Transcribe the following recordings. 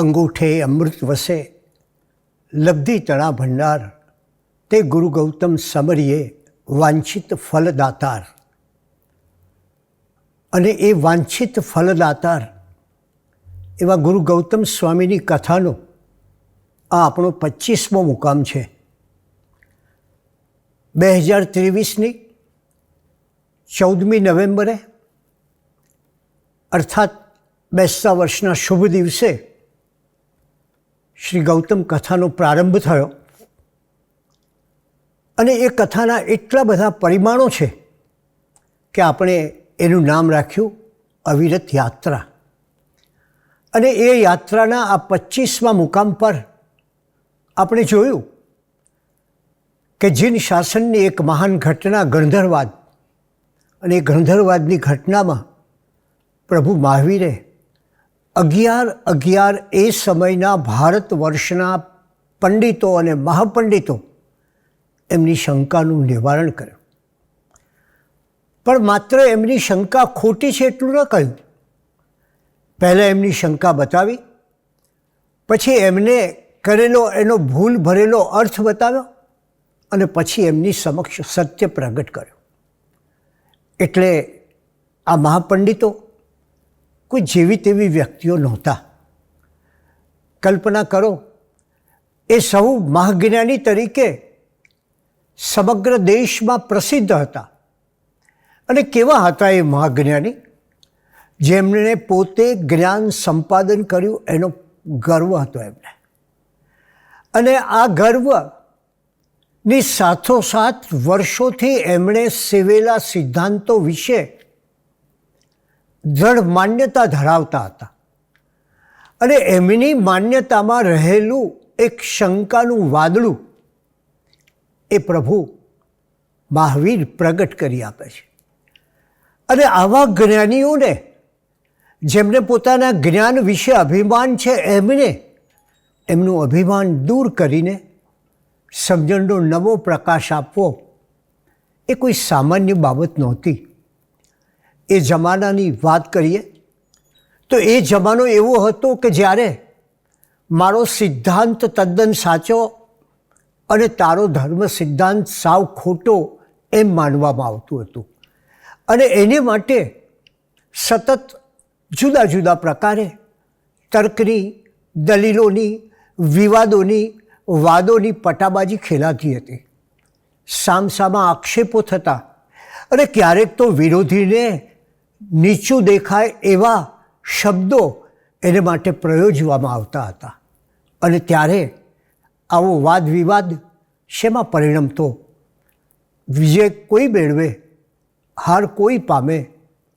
અંગૂઠે અમૃત વસે, લબ્ધિ તણા ભંડાર, તે ગુરુ ગૌતમ સમરીએ વાંછિત ફલદાતાર. અને એ વાંછિત ફલદાતાર, એવા ગુરુ ગૌતમ સ્વામીની કથાનો આ આપણો પચીસમો મુકામ છે. બે હજાર ત્રેવીસની ચૌદમી નવેમ્બરે, અર્થાત બેસતા વર્ષના શુભ દિવસે શ્રી ગૌતમ કથાનો પ્રારંભ થયો. અને એ કથાના એટલા બધા પરિમાણો છે કે આપણે એનું નામ રાખ્યું, અવિરત યાત્રા. અને એ યાત્રાના આ પચીસમાં મુકામ પર આપણે જોયું કે જીન શાસનની એક મહાન ઘટના ગણધરવાદ અને એ ગણધરવાદની ઘટનામાં પ્રભુ મહાવીરે અગિયાર અગિયાર એ સમયના ભારત વર્ષના પંડિતો અને મહાપંડિતો એમની શંકાનું નિવારણ કર્યું. પણ માત્ર એમની શંકા ખોટી છે એટલું ન કહ્યું. પહેલાં એમની શંકા બતાવી, પછી એમને કરેલો, એનો ભૂલ ભરેલો અર્થ બતાવ્યો અને પછી એમની સમક્ષ સત્ય પ્રગટ કર્યું. એટલે આ મહાપંડિતો કોઈ જેવી તેવી વ્યક્તિઓ નહોતા. કલ્પના કરો, એ સૌ મહાજ્ઞાની તરીકે સમગ્ર દેશમાં પ્રસિદ્ધ હતા. અને કેવા હતા એ મહાજ્ઞાની? જેમણે પોતે જ્ઞાન સંપાદન કર્યું, એનો ગર્વ હતો એમને. અને આ ગર્વની સાથોસાથ વર્ષોથી એમણે સેવેલા સિદ્ધાંતો વિશે દ્રઢ માન્યતા ધરાવતા હતા. અને એમની માન્યતામાં રહેલું એક શંકાનું વાદળું એ પ્રભુ મહાવીર પ્રગટ કરી આપે છે. અને આવા જ્ઞાનીઓને, જેમને પોતાના જ્ઞાન વિશે અભિમાન છે, એમને એમનું અભિમાન દૂર કરીને સમજણનો નવો પ્રકાશ આપવો એ કોઈ સામાન્ય બાબત નહોતી. એ જમાનાની વાત કરીએ, તો એ જમાનો એવો હતો કે જ્યારે મારો સિદ્ધાંત તદ્દન સાચો અને તારો ધર્મ સિદ્ધાંત સાવ ખોટો એમ માનવામાં આવતું હતું. અને એને માટે સતત જુદા જુદા પ્રકારે તર્કની, દલીલોની, વિવાદોની, વાદોની પટાબાજી ખેલાતી હતી. સામસામા આક્ષેપો થતા અને ક્યારેક તો વિરોધીને નીચું દેખાય એવા શબ્દો એને માટે પ્રયોજવામાં આવતા હતા. અને ત્યારે આવો વાદ વિવાદ શેમાં પરિણમતો વિજય કોઈ મેળવે, હાર કોઈ પામે,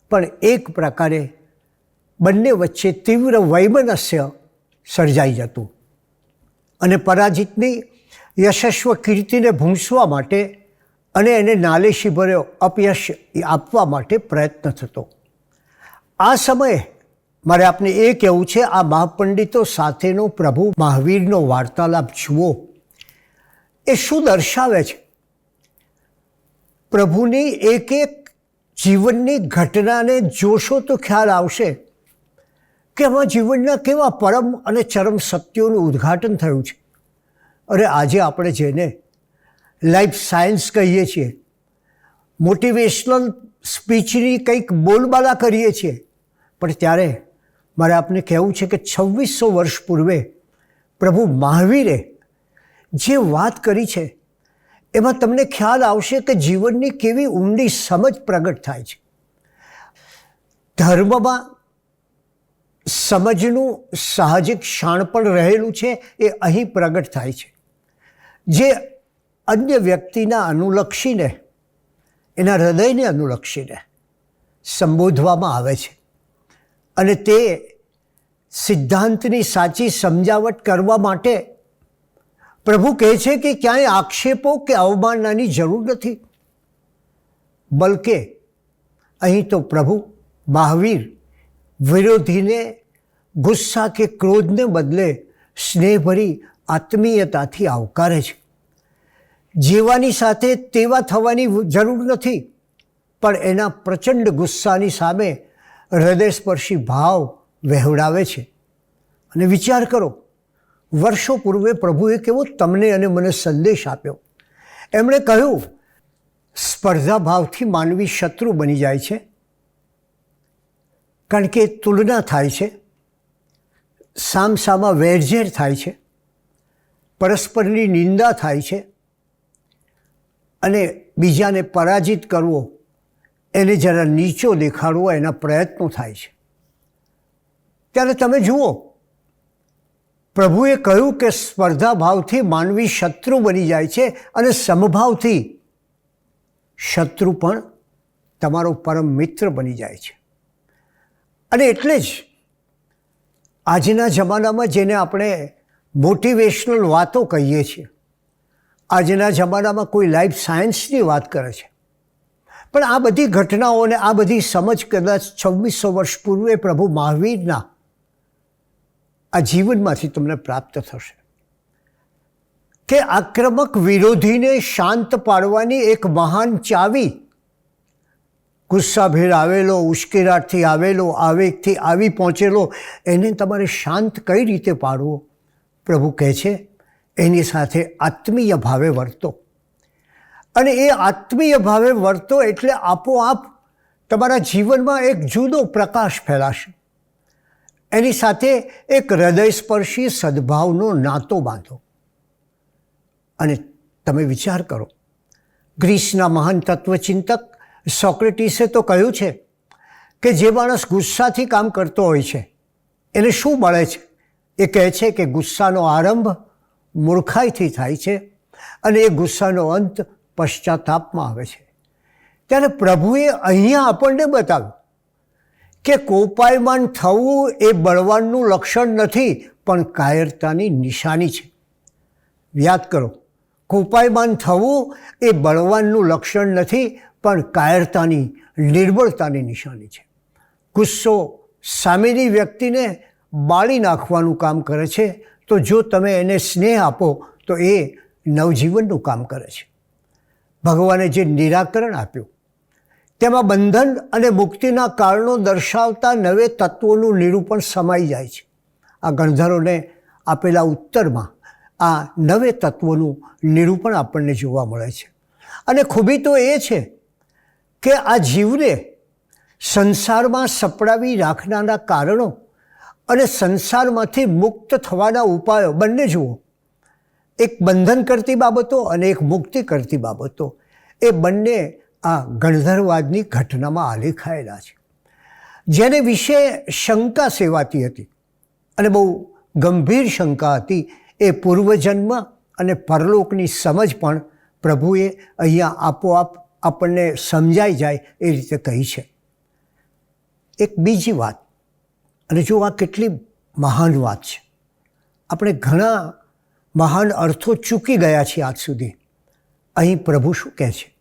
પણ એક પ્રકારે બંને વચ્ચે તીવ્ર વૈમનસ્ય સર્જાઈ જતું. અને પરાજિતની યશસ્વ કીર્તિને ભૂંસવા માટે અને એને નાલેશી ભર્યો અપયશ આપવા માટે પ્રયત્ન થતો. આ સમયે મારે આપને એ કહેવું છે, આ મહાપંડિતો સાથેનો પ્રભુ મહાવીરનો વાર્તાલાપ જુઓ. એ શું દર્શાવે છે? પ્રભુની એક એક જીવનની ઘટનાને જોશો તો ખ્યાલ આવશે કે આમાં જીવનના કેવા પરમ અને ચરમ સત્યોનું ઉદ્ઘાટન થયું છે. અરે, આજે આપણે જેને લાઈફ સાયન્સ કહીએ છીએ, મોટિવેશનલ સ્પીચની કંઈક બોલબાલા કરીએ છીએ પણ ત્યારે મારે આપને કહેવું છે કે છવ્વીસો વર્ષ પૂર્વે પ્રભુ મહાવીરે જે વાત કરી છે, એમાં તમને ખ્યાલ આવશે કે જીવનની કેવી ઊંડી સમજ પ્રગટ થાય છે. ધર્મમાં સમજનું સાહજિક શાણપણ રહેલું છે, એ અહીં પ્રગટ થાય છે. જે અન્ય વ્યક્તિના અનુલક્ષીને, એના હૃદયને અનુલક્ષીને સંબોધવામાં આવે છે. અને તે સિદ્ધાંતની સાચી સમજાવટ કરવા માટે પ્રભુ કહે છે કે ક્યાંય આક્ષેપો કે અવમાનનાની જરૂર નથી. બલકે અહીં તો પ્રભુ મહાવીર વિરોધીને ગુસ્સા કે ક્રોધને બદલે સ્નેહભરી આત્મીયતાથી આવકારે છે. જીવાની સાથે તેવા થવાની જરૂર નથી, પણ એના પ્રચંડ ગુસ્સાની સામે હૃદયસ્પર્શી ભાવ વહેવડાવે છે. અને વિચાર કરો, વર્ષો પૂર્વે પ્રભુએ કેવો તમને અને મને સંદેશ આપ્યો. એમણે કહ્યું સ્પર્ધા ભાવથી માનવી શત્રુ બની જાય છે. કારણ કે તુલના થાય છે. સામસામા વેરઝેર થાય છે. પરસ્પરની નિંદા થાય છે. અને બીજાને પરાજિત કરવો એને જરા નીચો દેખાડવો એના પ્રયત્નો થાય છે. ત્યારે તમે જુઓ, પ્રભુએ કહ્યું કે સ્પર્ધા ભાવથી માનવી શત્રુ બની જાય છે અને સમભાવથી શત્રુ પણ તમારો પરમ મિત્ર બની જાય છે. અને એટલે જ આજના જમાનામાં જેને આપણે મોટિવેશનલ વાતો કહીએ છીએ, આજના જમાનામાં કોઈ લાઈફ સાયન્સની વાત કરે છે. પણ આ બધી ઘટનાઓને આ બધી સમજ કદાચ છવ્વીસો વર્ષ પૂર્વે પ્રભુ મહાવીરના આ જીવનમાંથી તમને પ્રાપ્ત થશે. કે આક્રમક વિરોધીને શાંત પાડવાની એક મહાન ચાવી ગુસ્સાભેર આવેલો, ઉશ્કેરાટથી આવેલો, આવેગથી આવી પહોંચેલો, એને તમારે શાંત કઈ રીતે પાડવો? પ્રભુ કહે છે, એની સાથે આત્મીય ભાવે વર્તો. અને એ આત્મીય ભાવે વર્તો એટલે આપોઆપ તમારા જીવનમાં એક જુદો પ્રકાશ ફેલાશે. એની સાથે એક હૃદયસ્પર્શી સદભાવનો નાતો બાંધો. અને તમે વિચાર કરો, ગ્રીસના મહાન તત્વચિંતક સોક્રેટિસે તો કહ્યું છે કે જે માણસ ગુસ્સાથી કામ કરતો હોય છે, એને શું મળે છે? એ કહે છે કે ગુસ્સાનો આરંભ મૂર્ખાઈથી થાય છે અને એ ગુસ્સાનો અંત પશ્ચાતાપમાં આવે છે. ત્યારે પ્રભુએ અહીંયા આપણને બતાવ્યું કે કોપાયમાન થવું એ બળવાનનું લક્ષણ નથી, પણ કાયરતાની નિશાની છે. યાદ કરો, કોપાયમાન થવું એ બળવાનનું લક્ષણ નથી, પણ કાયરતાની નિર્બળતાની નિશાની છે. ગુસ્સો સામેની વ્યક્તિને બાળી નાખવાનું કામ કરે છે, તો જો તમે એને સ્નેહ આપો, તો એ નવજીવનનું કામ કરે છે. ભગવાને જે નિરાકરણ આપ્યું, તેમાં બંધન અને મુક્તિના કારણો દર્શાવતા નવે તત્વોનું નિરૂપણ સમાઈ જાય છે. આ ગણધરોને આપેલા ઉત્તરમાં આ નવે તત્વોનું નિરૂપણ આપણને જોવા મળે છે. અને ખૂબી તો એ છે કે આ જીવને સંસારમાં સપડાવી રાખનારા કારણો અને સંસારમાંથી મુક્ત થવાના ઉપાયો બંને જુઓ. એક બંધન કરતી બાબતો અને એક મુક્તિ કરતી બાબતો, એ બંને આ ગણધરવાદની ઘટનામાં આલેખાયેલા છે. જેને વિશે શંકા સેવાતી હતી અને બહુ ગંભીર શંકા હતી, એ પૂર્વજન્મ અને પરલોકની સમજ પણ પ્રભુએ અહીંયા આપોઆપ આપણને સમજાઈ જાય એ રીતે કહી છે. એક બીજી વાત, અને જો આ કેટલી મહાન વાત છે, આપણે ઘણા મહાન અર્થો ચૂકી ગયા છે આજ સુધી. અહીં પ્રભુ શું કહે છે?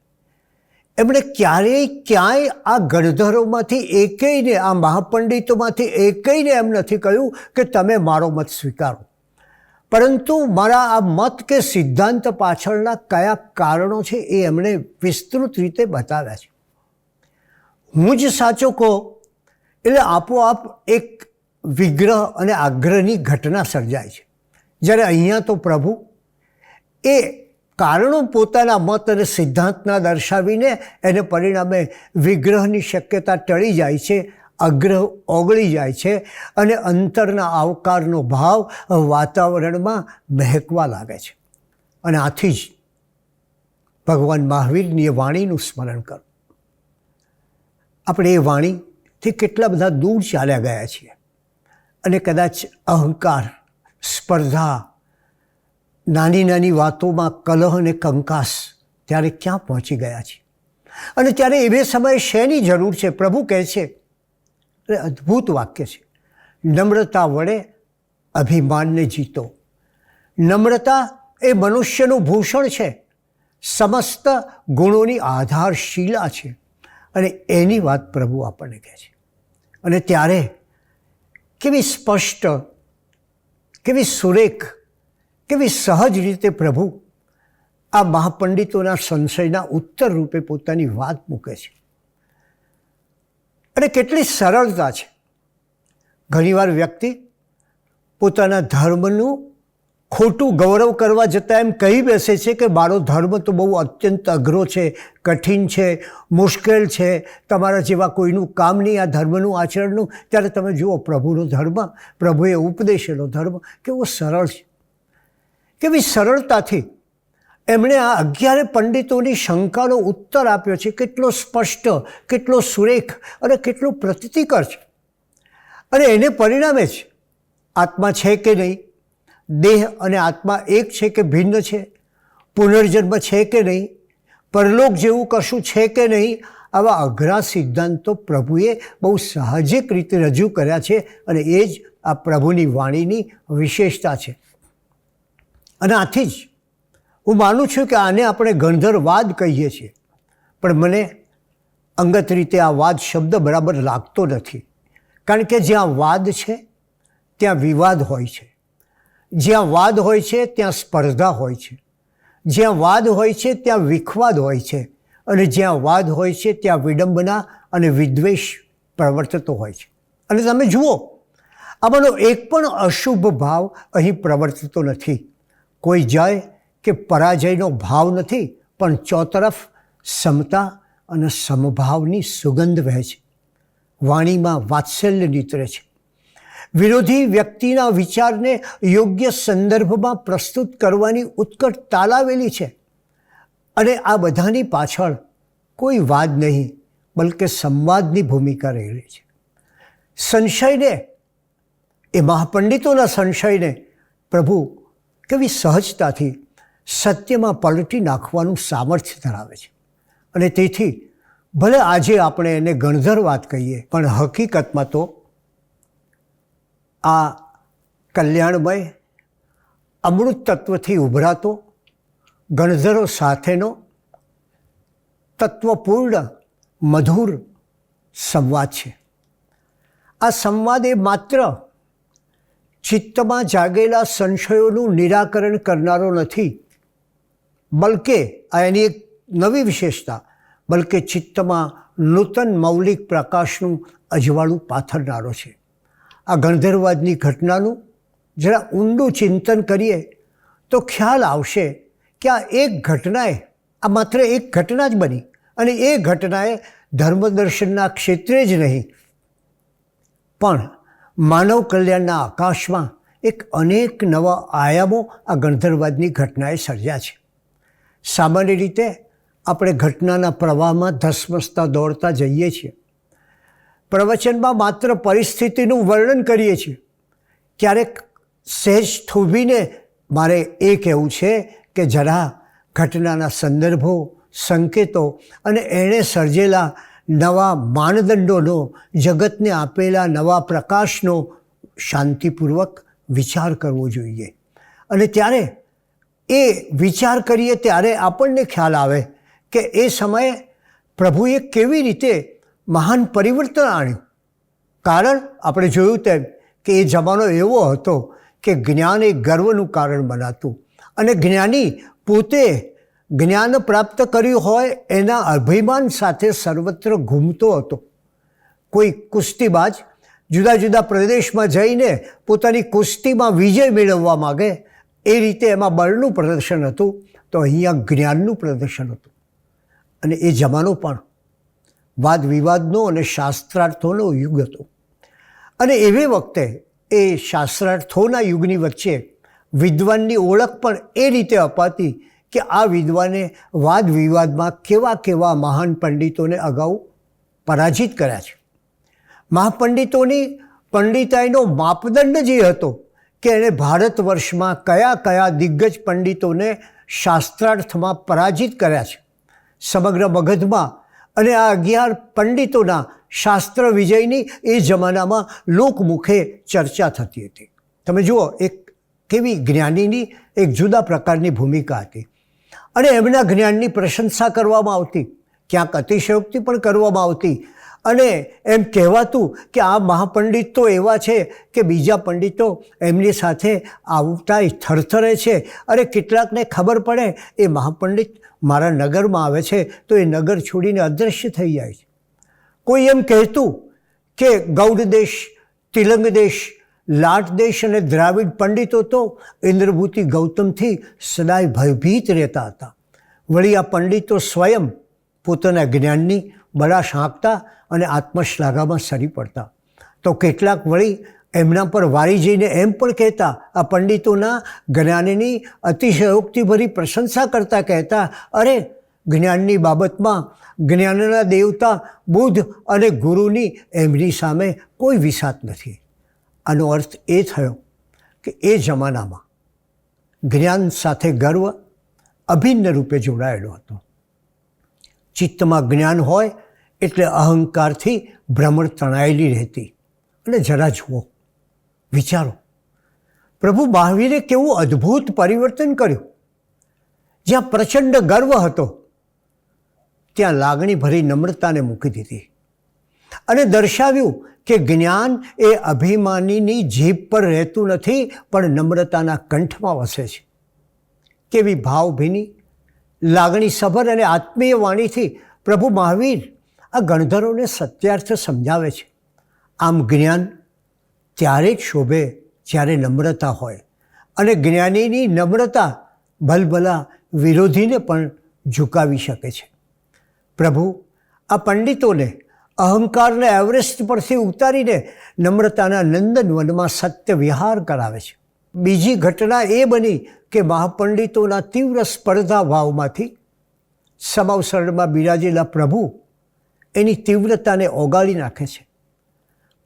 એમણે ક્યારેય ક્યાંય આ ગણધરોમાંથી એકેયને, આ મહાપંડિતોમાંથી એકેયને એમ નથી કહ્યું કે તમે મારો મત સ્વીકારો. પરંતુ મારા આ મત કે સિદ્ધાંત પાછળના કયા કારણો છે એ એમણે વિસ્તૃત રીતે બતાવ્યા છે. હું જ સાચો કહો, એટલે આપોઆપ એક વિગ્રહ અને આગ્રહની ઘટના સર્જાય છે. જ્યારે અહીંયા તો પ્રભુ એ કારણો પોતાના મત અને સિદ્ધાંતના દર્શાવીને એને પરિણામે વિગ્રહની શક્યતા ટળી જાય છે, અગ્રહ ઓગળી જાય છે અને અંતરના આવકારનો ભાવ વાતાવરણમાં મહેકવા લાગે છે. અને આથી જ ભગવાન મહાવીરની એ વાણીનું સ્મરણ કરો. આપણે એ વાણીથી કેટલા બધા દૂર ચાલ્યા ગયા છીએ અને કદાચ અહંકાર સ્પર્ધા, નાની નાની વાતોમાં કલહ અને કંકાસ ત્યારે ક્યાં પહોંચી ગયા છે અને ત્યારે એવે સમયે શેની જરૂર છે? પ્રભુ કહે છે એ અદ્ભુત વાક્ય છે. નમ્રતા વડે અભિમાનને જીતો. નમ્રતા એ મનુષ્યનું ભૂષણ છે. સમસ્ત ગુણોની આધારશીલા છે. અને એની વાત પ્રભુ આપણને કહે છે. અને ત્યારે કેવી સ્પષ્ટ કેવી સુરેખ, કેવી સહજ રીતે પ્રભુ આ મહાપંડિતોના સંશયના ઉત્તર રૂપે પોતાની વાત મૂકે છે. અને કેટલી સરળતા છે. ઘણીવાર વ્યક્તિ પોતાના ધર્મનું ખોટું ગૌરવ કરવા જતાં એમ કહી બેસે છે કે મારો ધર્મ તો બહુ અત્યંત અઘરો છે, કઠિન છે, મુશ્કેલ છે. તમારા જેવા કોઈનું કામ નહીં આ ધર્મનું આચરણનું. ત્યારે તમે જુઓ પ્રભુનો ધર્મ, પ્રભુએ ઉપદેશેલો ધર્મ કેવો સરળ છે. કેવી સરળતાથી એમણે આ અગિયારે પંડિતોની શંકાનો ઉત્તર આપ્યો છે. કેટલો સ્પષ્ટ, કેટલો સુરેખ અને કેટલો પ્રતિકર છે. અને એને પરિણામે જ આત્મા છે કે નહીં? દેહ અને આત્મા એક છે કે ભિન્ન છે? પુનર્જન્મ છે કે નહીં? પરલોક જેવું કશું છે કે નહીં? આવા અઘરા સિદ્ધાંતો પ્રભુએ બહુ સાહજિક રીતે રજૂ કર્યા છે અને એ જ આ પ્રભુની વાણીની વિશેષતા છે. અને આથી જ હું માનું છું કે આને આપણે ગણધરવાદ કહીએ છીએ. પણ મને અંગત રીતે આ વાદ શબ્દ બરાબર લાગતો નથી. કારણ કે જ્યાં વાદ છે, ત્યાં વિવાદ હોય છે. જ્યાં વાદ હોય છે, ત્યાં સ્પર્ધા હોય છે. જ્યાં વાદ હોય છે, ત્યાં વિખવાદ હોય છે. અને જ્યાં વાદ હોય છે, ત્યાં વિડંબના અને વિદ્વેષ પ્રવર્તતો હોય છે. અને તમે જુઓ, આમાંનો એક પણ અશુભ ભાવ અહીં પ્રવર્તતો નથી. કોઈ જય કે પરાજયનો ભાવ નથી, પણ ચોતરફ સમતા અને સમભાવની સુગંધ વહે છે. વાણીમાં વાત્સલ્ય નીતરે છે. વિરોધી વ્યક્તિના વિચારને યોગ્ય સંદર્ભમાં પ્રસ્તુત કરવાની ઉત્કટ તાલાવેલી છે. અને આ બધાની પાછળ કોઈ વાદ નહીં, બલકે સંવાદની ભૂમિકા રહેલી છે. સંશયને, એ મહાપંડિતોના સંશયને પ્રભુ કેવી સહજતાથી સત્યમાં પલટી નાખવાનું સામર્થ્ય ધરાવે છે. અને તેથી ભલે આજે આપણે એને ગણધર વાત કહીએ, પણ હકીકતમાં તો આ કલ્યાણમય અમૃત તત્વથી ઉભરાતો, ગણધરો સાથેનો, તત્વપૂર્ણ, મધુર સંવાદ છે. આ સંવાદ એ માત્ર ચિત્તમાં જાગેલા સંશયોનું નિરાકરણ કરનારો નથી, બલકે આ એની એક નવી વિશેષતા, બલકે ચિત્તમાં નૂતન મૌલિક પ્રકાશનું અજવાળું પાથરનારો છે. આ ગણધરવાદની ઘટનાનું જરા ઊંડું ચિંતન કરીએ તો ખ્યાલ આવશે કે આ એક ઘટનાએ, આ માત્ર એક ઘટના જ બની અને એ ઘટનાએ ધર્મદર્શનના ક્ષેત્રે જ નહીં. પણ માનવ કલ્યાણના આકાશમાં એક અનેક નવા આયામો આ ગણધરવાદની ઘટનાએ સર્જ્યા છે. સામાન્ય રીતે આપણે ઘટનાના પ્રવાહમાં ધસમસતા દોડતા જઈએ છીએ. પ્રવચનમાં માત્ર પરિસ્થિતિનું વર્ણન કરીએ છીએ. ક્યારેક સહેજ થોભીને મારે એ કહેવું છે કે જરા ઘટનાના સંદર્ભો, સંકેતો અને એણે સર્જેલા નવા માનદંડોનો, જગતને આપેલા નવા પ્રકાશનો શાંતિપૂર્વક વિચાર કરવો જોઈએ. અને ત્યારે એ વિચાર કરીએ ત્યારે આપણને ખ્યાલ આવે કે એ સમયે પ્રભુએ કેવી રીતે મહાન પરિવર્તન આણ્યું. કારણ આપણે જોયું તેમ કે એ જમાનો એવો હતો કે જ્ઞાન એ ગર્વનું કારણ બનાતું અને જ્ઞાની પોતે જ્ઞાન પ્રાપ્ત કર્યું હોય એના અભિમાન સાથે સર્વત્ર ઘૂમતો હતો. કોઈ કુસ્તીબાજ જુદા જુદા પ્રદેશમાં જઈને પોતાની કુસ્તીમાં વિજય મેળવવા માગે એ રીતે એમાં બળનું પ્રદર્શન હતું તો અહીંયા જ્ઞાનનું પ્રદર્શન હતું. અને એ જમાનો પણ વાદ વિવાદનો અને શાસ્ત્રાર્થોનો યુગ હતો. અને એવી વખતે એ શાસ્ત્રાર્થોના યુગની વચ્ચે વિદ્વાનની ઓળખ પણ એ રીતે અપાતી કે આ વિદ્વાને વાદ વિવાદમાં કેવા કેવા મહાન પંડિતોને અગાઉ પરાજિત કર્યા છે. મહાપંડિતોની પંડિતાઈનો માપદંડ જે હતો કે એણે ભારત વર્ષમાં કયા કયા દિગ્ગજ પંડિતોને શાસ્ત્રાર્થમાં પરાજિત કર્યા છે. સમગ્ર મગધમાં અને આ અગિયાર પંડિતોના શાસ્ત્ર વિજયની એ જમાનામાં લોકમુખે ચર્ચા થતી હતી. તમે જુઓ, એક કેવી જ્ઞાનીની, એક જુદા પ્રકારની ભૂમિકા હતી. અને એમના જ્ઞાનની પ્રશંસા કરવામાં આવતી, ક્યાંક અતિશયોક્તિ પણ કરવામાં આવતી. અને એમ કહેવાતું કે આ મહાપંડિત તો એવા છે કે બીજા પંડિતો એમની સાથે આવતા થરથરે છે. અરે, કેટલાકને ખબર પડે, એ મહાપંડિત મારા નગરમાં આવે છે, તો એ નગર છોડીને અદૃશ્ય થઈ જાય છે. કોઈ એમ કહેતું કે ગૌડ દેશ, તિલંગ દેશ, લાટ દેશ અને દ્રાવિડ પંડિતો તો ઇન્દ્રભૂતિ ગૌતમથી સદાય ભયભીત રહેતા હતા. વળી આ પંડિતો સ્વયં પોતાના જ્ઞાનની બળાશ હાંકતા અને આત્મશ્લાઘામાં સરી પડતા. તો કેટલાક વળી એમના પર વારી જઈને એમ પણ કહેતા, આ પંડિતોના જ્ઞાનની અતિશયોક્તિભરી પ્રશંસા કરતા કહેતા, અરે, જ્ઞાનની બાબતમાં જ્ઞાનના દેવતા, બુદ્ધ અને ગુરુની એમની સામે કોઈ વિસાત નથી. આનો અર્થ એ થયો કે એ જમાનામાં જ્ઞાન સાથે ગર્વ અભિન્ન રૂપે જોડાયેલો હતો. ચિત્તમાં જ્ઞાન હોય એટલે અહંકારથી ભ્રમણ તણાયેલી રહેતી. અને જરા જુઓ વિચારો. પ્રભુ મહાવીરે કેવું અદ્ભુત પરિવર્તન કર્યું. જ્યાં પ્રચંડ ગર્વ હતો, ત્યાં લાગણી ભરી નમ્રતાને મૂકી દીધી. અને દર્શાવ્યું કે જ્ઞાન એ અભિમાનીની જીભ પર રહેતું નથી, પણ નમ્રતાના કંઠમાં વસે છે. કેવી ભાવભીની લાગણી સભર અને આત્મીય વાણીથી પ્રભુ મહાવીર આ ગણધરોને સત્યાર્થ સમજાવે છે. આમ જ્ઞાન ત્યારે જ શોભે જ્યારે નમ્રતા હોય. અને જ્ઞાનીની નમ્રતા ભલભલા વિરોધીને પણ ઝુકાવી શકે છે. પ્રભુ, આ પંડિતોને અહંકારને એવરેસ્ટ પરથી ઉતારીને નમ્રતાના નંદનવનમાં સત્ય વિહાર કરાવે છે. બીજી ઘટના એ બની કે મહાપંડિતોના તીવ્ર સ્પર્ધા ભાવમાંથી સમાવસરણમાં બિરાજેલા પ્રભુ એની તીવ્રતાને ઓગાળી નાખે છે.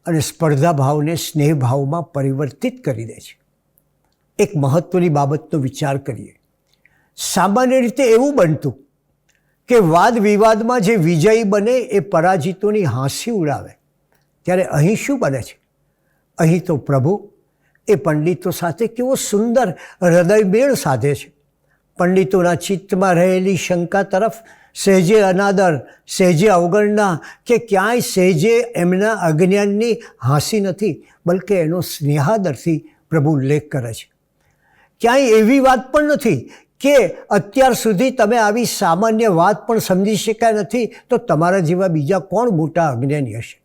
અને સ્પર્ધા ભાવને સ્નેહ ભાવમાં પરિવર્તિત કરી દે છે. એક મહત્વની બાબતનો વિચાર કરીએ. સામાન્ય રીતે એવું બનતું કે વાદ વિવાદમાં જે વિજયી બને એ પરાજિતોની હાંસી ઉડાવે. ત્યારે અહીં શું બને છે? અહીં તો પ્રભુ એ પંડિતો સાથે કેવો સુંદર હૃદયમેળ સાધે છે. પંડિતોના ચિત્તમાં રહેલી શંકા તરફ સહેજે અનાદર, સહેજે અવગણના કે ક્યાંય સહેજે એમના અજ્ઞાનની હાંસી નથી, બલકે એનો સ્નેહાદરથી પ્રભુ ઉલ્લેખ કરે છે. ક્યાંય એવી વાત પણ નથી કે અત્યાર સુધી તમે આવી સામાન્ય વાત પણ સમજી શકાય નથી તો તમારા જેવા બીજા કોણ મોટા અજ્ઞાની હશે?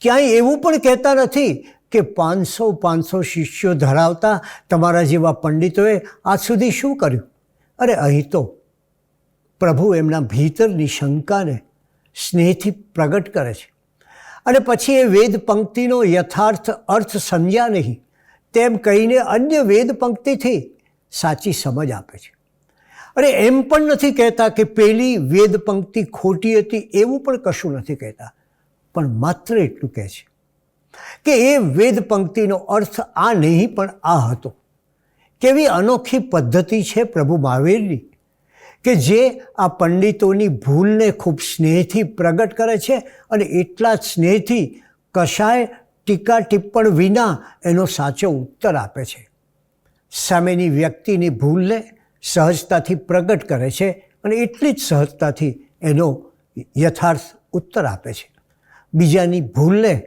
ક્યાંય એવું પણ કહેતા નથી કે પાંચસો પાંચસો શિષ્યો ધરાવતા તમારા જેવા પંડિતોએ આજ સુધી શું કર્યું? અરે અહીં તો પ્રભુ એમના ભીતરની શંકાને સ્નેહથી પ્રગટ કરે છે. અને પછી એ વેદ પંક્તિનો યથાર્થ અર્થ સમજ્યા નહીં, તેમ કહીને અન્ય વેદ પંક્તિથી સાચી સમજ આપે છે. અરે એમ પણ નથી કહેતા કે પેલી વેદ પંક્તિ ખોટી હતી એવું પણ કશું નથી કહેતા, પણ માત્ર એટલું કહે છે કે એ વેદ પંક્તિનો અર્થ આ નહીં પણ આ હતો. કેવી અનોખી પદ્ધતિ છે પ્રભુ મહાવીરની, કે જે આ પંડિતોની ભૂલને ખૂબ સ્નેહથી પ્રગટ કરે છે અને એટલા જ સ્નેહથી કશાય ટીકા ટિપ્પણ વિના એનો સાચો ઉત્તર આપે છે. સામેની વ્યક્તિની ભૂલને સહજતાથી પ્રગટ કરે છે અને એટલી જ સહજતાથી એનો યથાર્થ ઉત્તર આપે છે. બીજાની ભૂલને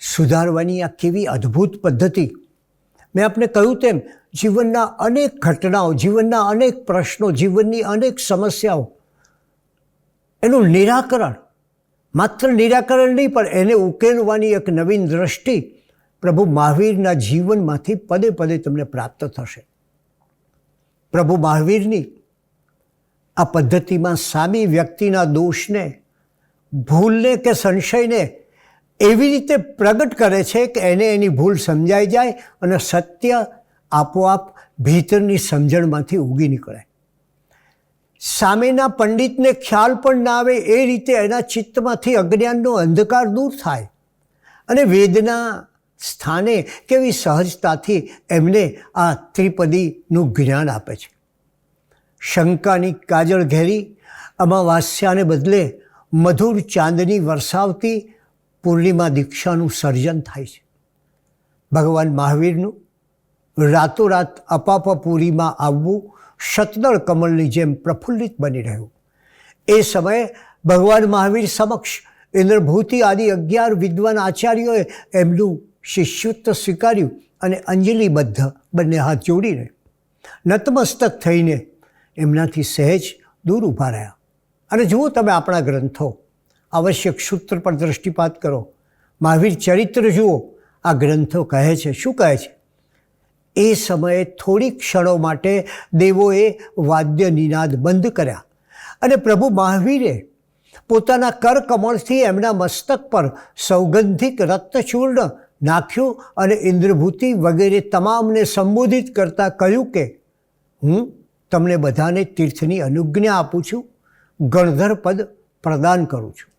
સુધારવાની આ કેવી અદ્ભુત પદ્ધતિ મેં આપને કહ્યું તેમ, જીવનના અનેક ઘટનાઓ, જીવનના અનેક પ્રશ્નો, જીવનની અનેક સમસ્યાઓ, એનું નિરાકરણ, માત્ર નિરાકરણ નહીં, પણ એને ઉકેલવાની એક નવીન દ્રષ્ટિ પ્રભુ મહાવીરના જીવનમાંથી પદે પદે તમને પ્રાપ્ત થશે. પ્રભુ મહાવીરની આ પદ્ધતિમાં સામી વ્યક્તિના દોષને, ભૂલને કે સંશયને એવી રીતે પ્રગટ કરે છે કે એને એની ભૂલ સમજાઈ જાય અને સત્ય આપોઆપ ભીતરની સમજણમાંથી ઉગી નીકળે. સામેના પંડિતને ખ્યાલ પણ ના આવે એ રીતે એના ચિત્તમાંથી અજ્ઞાનનો અંધકાર દૂર થાય અને વેદના સ્થાને કેવી સહજતાથી એમને આ ત્રિપદીનું જ્ઞાન આપે છે. શંકાની કાજળ ઘેરી, અમાવાસ્યાને બદલે મધુર ચાંદની વરસાવતી પૂર્ણિમા દીક્ષાનું સર્જન થાય છે. ભગવાન મહાવીરનું રાતોરાત અપાપપુરીમાં આવવું શતદળ કમળની જેમ પ્રફુલ્લિત બની રહ્યું. એ સમયે ભગવાન મહાવીર સમક્ષ ઇન્દ્રભૂતિ આદિ અગિયાર વિદ્વાન આચાર્યોએ એમનું શિષ્યત્વ સ્વીકાર્યું અને અંજલિબદ્ધ બંને હાથ જોડીને નતમસ્તક થઈને એમનાથી સહેજ દૂર ઊભા રહ્યા. અને જુઓ તમે આપણા ગ્રંથો આવશ્યક સૂત્ર પર દૃષ્ટિપાત કરો. મહાવીર ચરિત્ર જુઓ. આ ગ્રંથો કહે છે. શું કહે છે? એ સમયે થોડી ક્ષણો માટે દેવોએ વાદ્ય નિનાદ બંધ કર્યા અને પ્રભુ મહાવીરે પોતાના કરકમળથી એમના મસ્તક પર સૌગંધિક રક્તચૂર્ણ નાખ્યું અને ઇન્દ્રભૂતિ વગેરે તમામને સંબોધિત કરતાં કહ્યું કે, હું તમને બધાને તીર્થની અનુજ્ઞા આપું છું. ગણધર પદ પ્રદાન કરું છું.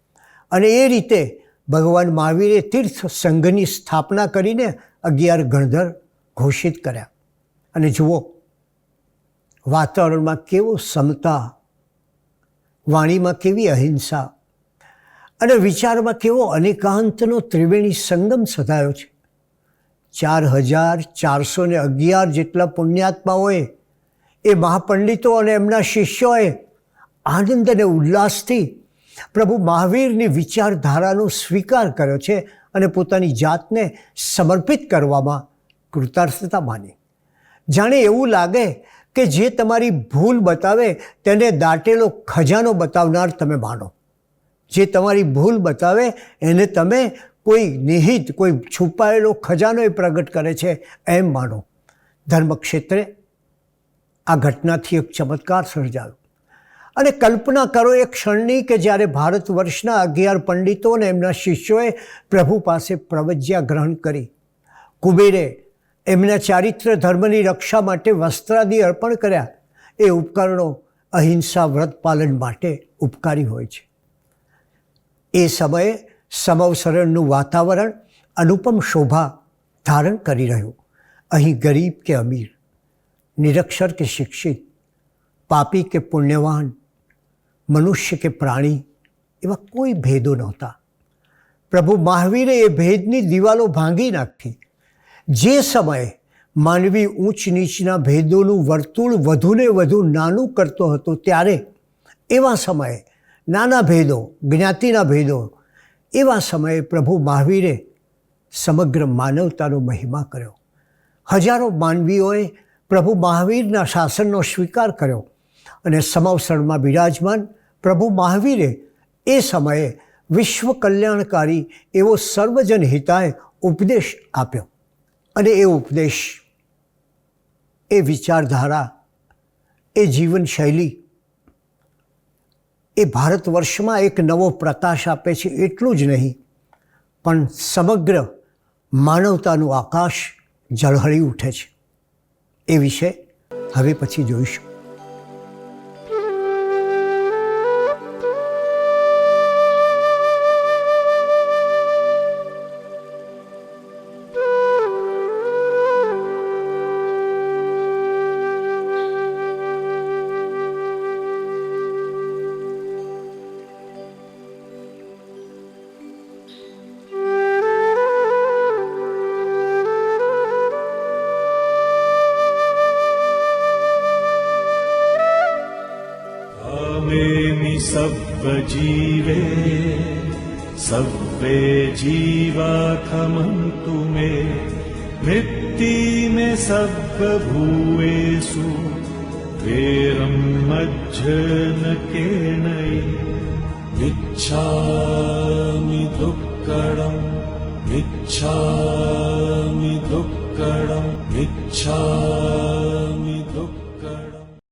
અને એ રીતે ભગવાન મહાવીરે તીર્થ સંઘની સ્થાપના કરીને અગિયાર ગણધર ઘોષિત કર્યા. અને જુઓ, વાતાવરણમાં કેવો સમતા, વાણીમાં કેવી અહિંસા, અને વિચારમાં કેવો અનેકાંતનો ત્રિવેણી સંગમ સધાયો છે. ચાર હજાર ચારસો ને અગિયાર જેટલા પુણ્યાત્માઓએ, એ મહાપંડિતો અને એમના શિષ્યોએ આનંદ અને ઉલ્લાસથી પ્રભુ મહાવીરની વિચારધારાનો સ્વીકાર કર્યો છે અને પોતાની જાતને સમર્પિત કરવામાં કૃતાર્થતા માની. જાણે એવું લાગે કે જે તમારી ભૂલ બતાવે તેને દાટેલો ખજાનો બતાવનાર તમે માનો. જે તમારી ભૂલ બતાવે એને તમે કોઈ નિહિત, કોઈ છુપાયેલો ખજાનો એ પ્રગટ કરે છે એમ માનો. ધર્મક્ષેત્રે આ ઘટનાથી એક ચમત્કાર સર્જાયો. અને કલ્પના કરો એ ક્ષણની કે જ્યારે ભારત વર્ષના અગિયાર પંડિતો અને એમના શિષ્યોએ પ્રભુ પાસે પ્રવજ્યા ગ્રહણ કરી. કુબેરે એમના ચારિત્ર ધર્મની રક્ષા માટે વસ્ત્રાદિ અર્પણ કર્યા. એ ઉપકરણો અહિંસા વ્રત પાલન માટે ઉપકારી હોય છે. એ સમયે સમવસરણનું વાતાવરણ અનુપમ શોભા ધારણ કરી રહ્યું. અહીં ગરીબ કે અમીર, નિરક્ષર કે શિક્ષિત, પાપી કે પુણ્યવાન મનુષ્ય કે પ્રાણી એવા કોઈ ભેદો નહોતા. પ્રભુ મહાવીરે એ ભેદની દિવાલો ભાંગી નાખી. જે સમયે માનવી ઊંચ નીચના ભેદોનું વર્તુળ વધુને વધુ નાનું કરતો હતો, ત્યારે એવા સમયે નાના ભેદો, જ્ઞાતિના ભેદો, એવા સમયે પ્રભુ મહાવીરે સમગ્ર માનવતાનો મહિમા કર્યો. હજારો માનવીઓએ પ્રભુ મહાવીરના શાસનનો સ્વીકાર કર્યો અને સમવસરમાં બિરાજમાન પ્રભુ મહાવીરે એ સમયે વિશ્વ કલ્યાણકારી એવો સર્વજન હિતાય ઉપદેશ આપ્યો. અને એ ઉપદેશ, એ વિચારધારા, એ જીવનશૈલી, એ ભારત વર્ષમાં એક નવો પ્રકાશ આપે છે એટલું જ નહીં, પણ સમગ્ર માનવતાનું આકાશ ઝળહળી ઉઠે છે. એ વિશે હવે પછી જોઈશું. जीवे सर्वे जीवा खमन्तु मे। वृत्ति सभुवेरं मज्जन के नै विच्छामि दुक्कडम् विच्छा